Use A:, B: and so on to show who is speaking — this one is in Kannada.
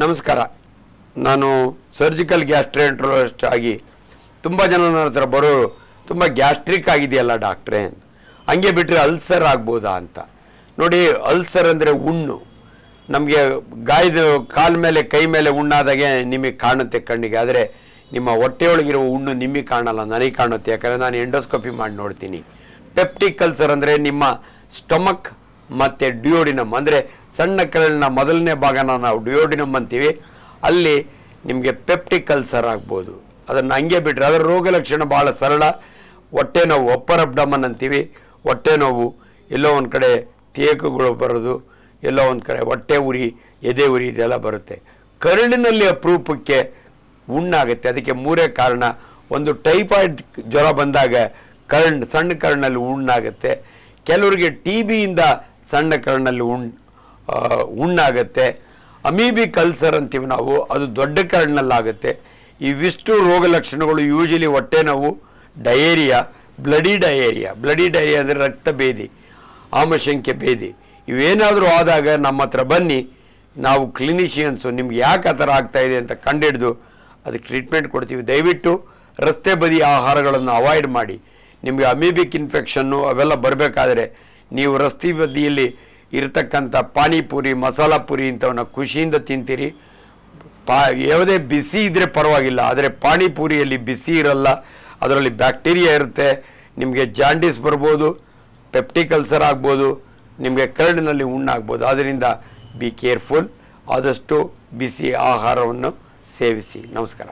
A: ನಮಸ್ಕಾರ. ನಾನು ಸರ್ಜಿಕಲ್ ಗ್ಯಾಸ್ಟ್ರೆಂಟ್ರೋಲಜಿಸ್ಟ್ ಆಗಿ ತುಂಬ ಜನ ನನ್ನ ಹತ್ರ ಬರೋರು, ತುಂಬ ಗ್ಯಾಸ್ಟ್ರಿಕ್ ಆಗಿದೆಯಲ್ಲ ಡಾಕ್ಟ್ರೇ ಅಂತ. ಹಂಗೆ ಬಿಟ್ಟರೆ ಅಲ್ಸರ್ ಆಗ್ಬೋದಾ ಅಂತ. ನೋಡಿ, ಅಲ್ಸರ್ ಅಂದರೆ ಹುಣ್ಣು ನಮಗೆ ಗಾಯದ ಕಾಲ ಮೇಲೆ, ಕೈ ಮೇಲೆ ಹುಣ್ಣಾದಾಗೆ ನಿಮಗೆ ಕಾಣುತ್ತೆ ಕಣ್ಣಿಗೆ. ಆದರೆ ನಿಮ್ಮ ಹೊಟ್ಟೆಯೊಳಗಿರೋ ಹುಣ್ಣು ನಿಮಗೆ ಕಾಣಲ್ಲ, ನನಗೆ ಕಾಣುತ್ತೆ. ಯಾಕಂದರೆ ನಾನು ಎಂಡೋಸ್ಕೋಪಿ ಮಾಡಿ ನೋಡ್ತೀನಿ. ಪೆಪ್ಟಿಕ್ ಅಲ್ಸರ್ ಅಂದರೆ ನಿಮ್ಮ ಸ್ಟೊಮಕ್ ಮತ್ತು ಡಿಯೋಡಿನಮ್ ಅಂದರೆ ಸಣ್ಣ ಕರಳಿನ ಮೊದಲನೇ ಭಾಗನ ನಾವು ಡಿಯೋಡಿನಮ್ ಅಂತೀವಿ. ಅಲ್ಲಿ ನಿಮಗೆ ಪೆಪ್ಟಿಕ್ ಅಲ್ಸರ್ ಆಗ್ಬೋದು. ಅದನ್ನು ಹಂಗೆ ಬಿಟ್ಟರೆ ಅದರ ರೋಗ ಲಕ್ಷಣ ಭಾಳ ಸರಳ. ಹೊಟ್ಟೆ ನೋವು, ಅಪ್ಪರ್ ಅಬ್ಡಮನ್ ಅಂತೀವಿ. ಹೊಟ್ಟೆ ನೋವು, ಎಲ್ಲೋ ಒಂದು ಕಡೆ ತೇಕುಗಳು ಬರೋದು, ಎಲ್ಲೋ ಒಂದು ಕಡೆ ಹೊಟ್ಟೆ ಉರಿ, ಎದೆ ಉರಿ ಇದೆಲ್ಲ ಬರುತ್ತೆ. ಕರುಳಿನಲ್ಲಿ ಅಪರೂಪಕ್ಕೆ ಉಣ್ಣಾಗುತ್ತೆ. ಅದಕ್ಕೆ ಮೂರೇ ಕಾರಣ. ಒಂದು ಟೈಫಾಯ್ಡ್ ಜ್ವರ ಬಂದಾಗ ಕರ್ಣ್ ಸಣ್ಣ ಕರ್ಣಲ್ಲಿ ಹುಣ್ಣಾಗುತ್ತೆ ಕೆಲವರಿಗೆ ಟಿ ಬಿಯಿಂದ ಸಣ್ಣ ಕರ್ಣಲ್ಲಿ ಉಣ್ ಉಣ್ಣಾಗತ್ತೆ. ಅಮೀಬಿ ಕಲ್ಸರ್ ಅಂತೀವಿ ನಾವು, ಅದು ದೊಡ್ಡ ಕರ್ಣಲ್ಲಾಗುತ್ತೆ. ಇವಿಷ್ಟು ರೋಗ ಲಕ್ಷಣಗಳು ಯೂಶಲಿ ಹೊಟ್ಟೆ ನೋವು, diarrhoea, bloody diarrhoea. Bloody diarrhoea ಅಂದರೆ ರಕ್ತ ಭೇದಿ, ಆಮಶಂಕೆ ಭೇದಿ. ಇವೇನಾದರೂ ಆದಾಗ ನಮ್ಮ ಹತ್ರ ಬನ್ನಿ, ನಾವು ಕ್ಲಿನಿಷಿಯನ್ಸು, ನಿಮ್ಗೆ ಯಾಕೆ ಆ ಥರ ಆಗ್ತಾಯಿದೆ ಅಂತ ಕಂಡಿಡಿದು ಅದಕ್ಕೆ ಟ್ರೀಟ್ಮೆಂಟ್ ಕೊಡ್ತೀವಿ. ದಯವಿಟ್ಟು ರಸ್ತೆ ಬದಿ ಆಹಾರಗಳನ್ನು ಅವಾಯ್ಡ್ ಮಾಡಿ. ನಿಮಗೆ ಅಮೀಬಿಕ್ ಇನ್ಫೆಕ್ಷನ್ನು ಅವೆಲ್ಲ ಬರಬೇಕಾದ್ರೆ ನೀವು ರಸ್ತೆ ಬದಿಯಲ್ಲಿ ಇರತಕ್ಕಂಥ ಪಾನಿಪುರಿ, ಮಸಾಲ ಪುರಿ ಇಂಥವನ್ನ ಖುಷಿಯಿಂದ ತಿಂತೀರಿ. ಪಾ, ಯಾವುದೇ ಬಿಸಿ ಇದ್ದರೆ ಪರವಾಗಿಲ್ಲ, ಆದರೆ ಪಾನಿಪುರಿಯಲ್ಲಿ ಬಿಸಿ ಇರಲ್ಲ, ಅದರಲ್ಲಿ ಬ್ಯಾಕ್ಟೀರಿಯಾ ಇರುತ್ತೆ, ನಿಮಗೆ ಜಾಂಡೀಸ್ ಬರ್ಬೋದು ಪೆಪ್ಟಿಕ್ ಅಲ್ಸರ್ ಆಗ್ಬೋದು, ನಿಮಗೆ ಕರಡಿನಲ್ಲಿ ಹುಣ್ಣಾಗ್ಬೋದು ಆದ್ದರಿಂದ ಬಿ ಕೇರ್ಫುಲ್ ಆದಷ್ಟು ಬಿಸಿ ಆಹಾರವನ್ನು ಸೇವಿಸಿ. ನಮಸ್ಕಾರ.